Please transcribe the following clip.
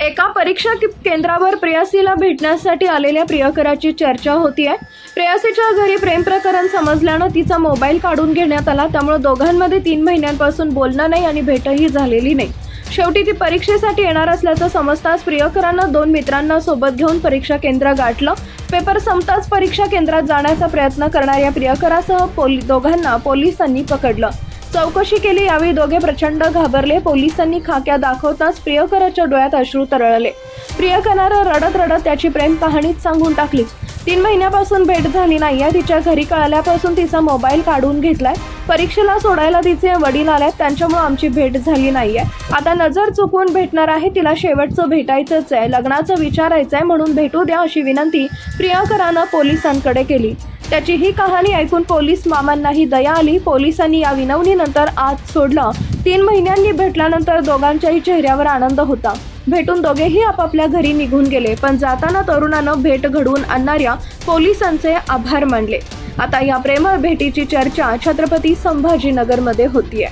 एका परीक्षा केंद्रावर प्रेयसीला भेटण्यासाठी आलेल्या प्रियकराची चर्चा होती आहे प्रेयसीच्या घरी प्रेम प्रकरण समजल्यानं तिचा मोबाईल काढून घेण्यात आला. त्यामुळे दोघांमध्ये तीन महिन्यांपासून बोलणं नाही आणि भेटही झालेली नाही. शेवटी ती परीक्षेसाठी येणार असल्याचं समजताच प्रियकरानं दोन मित्रांना सोबत घेऊन परीक्षा केंद्र गाठलं. पेपर संपताच परीक्षा केंद्रात जाण्याचा प्रयत्न करणाऱ्या प्रियकरासह पोली दोघांना पोलिसांनी पकडलं. चौकशी केली यावेळी दोघे प्रचंड घाबरले. पोलिसांनी खाक्या दाखवताच प्रियकराच्या डोळ्यात अश्रू तरळले. प्रियकरानं रडत रडत त्याची प्रेम कहाणीच सांगून टाकली. तीन महिन्यापासून भेट झाली नाहीये तिच्या घरी कळल्यापासून तिचा मोबाईल काढून घेतलाय. परीक्षेला सोडायला तिचे वडील आल्यात त्यांच्यामुळे आमची भेट झाली नाहीये. आता नजर चुकवून भेटणार आहे तिला शेवटचं भेटायचंच आहे. लग्नाचं विचारायचं आहे म्हणून भेटू द्या अशी विनंती प्रियकरानं पोलिसांकडे केली. त्याची ही कहाणी ऐकून पोलीस मामांनाही दया आली. पोलिसांनी या विनवणीनंतर आज सोडलं. तीन महिन्यांनी भेटल्यानंतर दोघांच्याही चेहऱ्यावर आनंद होता. भेटून दोघेही आपापल्या घरी निघून गेले पण जाताना तरुणानं भेट घडवून आणणाऱ्या पोलिसांचे आभार मानले. आता या प्रेमळ भेटीची चर्चा छत्रपती संभाजीनगरमध्ये होतीये.